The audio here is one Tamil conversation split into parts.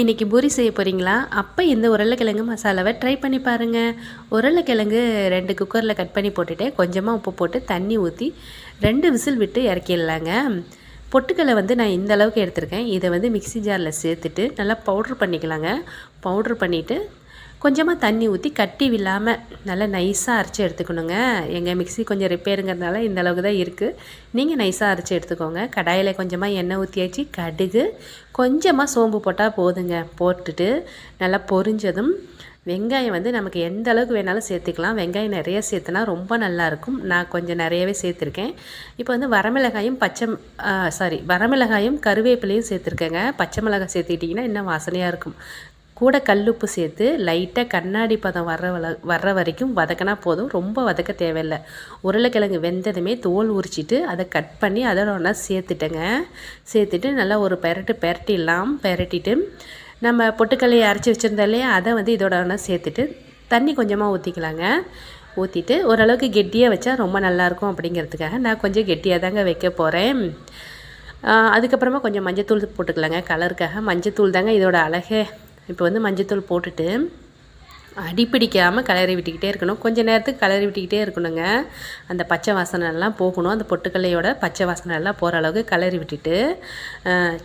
இன்றைக்கி பூரி செய்ய போகிறீங்களா அப்போ இந்த உருளைக்கிழங்கு மசாலாவை ட்ரை பண்ணி பாருங்கள் உருளைக்கிழங்கு ரெண்டு குக்கரில் கட் பண்ணி போட்டுட்டு கொஞ்சமாக உப்பு போட்டு தண்ணி ஊற்றி ரெண்டு விசில் விட்டு இறக்கிடலாங்க. பொட்டுக்களை வந்து நான் இந்த அளவுக்கு எடுத்திருக்கேன். இதை வந்து மிக்ஸி ஜாரில் சேர்த்துட்டு நல்லா பவுட்ரு பண்ணிக்கலாங்க. பவுட்ரு பண்ணிவிட்டு கொஞ்சமாக தண்ணி ஊற்றி கட்டி விழாமல் நல்லா நைஸாக அரைச்சி எடுத்துக்கணுங்க. எங்கள் மிக்ஸி கொஞ்சம் ரிப்பேருங்கிறதுனால இந்த அளவுக்கு தான் இருக்குது நீங்கள் நைஸாக அரைச்சி எடுத்துக்கோங்க. கடாயில் கொஞ்சமாக எண்ணெய் ஊற்றியாச்சு கடுகு கொஞ்சமாக சோம்பு போட்டால் போதுங்க. போட்டுட்டு நல்லா பொரிஞ்சதும் வெங்காயம் வந்து நமக்கு எந்த அளவுக்கு வேணாலும் சேர்த்துக்கலாம். வெங்காயம் நிறைய சேர்த்துனா ரொம்ப நல்லாயிருக்கும் நான் கொஞ்சம் நிறையவே சேர்த்துருக்கேன். இப்போ வந்து வரமிளகாயும் பச்சை சாரி வரமிளகாயும் கருவேப்பிலையும் சேர்த்துருக்கேங்க. பச்சை மிளகாய் சேர்த்துக்கிட்டிங்கன்னா இன்னும் வாசனையாக இருக்கும். கூட கல்லுப்பு சேர்த்து லைட்டாக கண்ணாடி பதம் வர்ற வள வர்ற வரைக்கும் வதக்கினா போதும். ரொம்ப வதக்க தேவையில்லை. உருளைக்கிழங்கு வெந்ததுமே தோல் உரிச்சிட்டு அதை கட் பண்ணி அதோட ஒன்றா சேர்த்துட்டேங்க. சேர்த்துட்டு நல்லா ஒரு பெரட்டு பெரட்டிடலாம். பெரட்டிட்டு நம்ம பொட்டுக்கல்லையை அரைச்சி வச்சுருந்தோம் இல்லையா? அதை வந்து இதோட ஒன்றா சேர்த்துட்டு தண்ணி கொஞ்சமாக ஊற்றிக்கலாங்க ஊற்றிட்டு ஓரளவுக்கு கெட்டியாக வச்சா ரொம்ப நல்லாயிருக்கும் அப்படிங்கிறதுக்காக நான் கொஞ்சம் கெட்டியாக தாங்க வைக்க போகிறேன் அதுக்கப்புறமா கொஞ்சம் மஞ்சத்தூள் போட்டுக்கலாங்க. கலருக்காக மஞ்சத்தூள் தாங்க இதோட அழகே இப்போ வந்து மஞ்சத்தூள் போட்டுட்டு அடிப்பிடிக்காமல் கிளறி விட்டுக்கிட்டே இருக்கணும். கொஞ்சம் நேரத்துக்கு கிளறி விட்டுக்கிட்டே இருக்கணுங்க. அந்த பச்சை வாசனைலாம் போகணும். அந்த பொட்டுக்கல்லையோட பச்சை வாசனைலாம் போகிற அளவுக்கு கிளறி விட்டுட்டு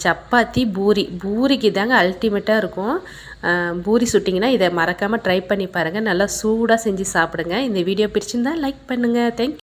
சப்பாத்தி பூரி. பூரிக்கு தாங்க அல்டிமேட்டாக இருக்கும். பூரி சுட்டிங்கன்னா இதை மறக்காமல் ட்ரை பண்ணி பாருங்கள் நல்லா சூடாக செஞ்சு சாப்பிடுங்க. இந்த வீடியோ பிடிச்சிருந்தா லைக் பண்ணுங்கள் தேங்க்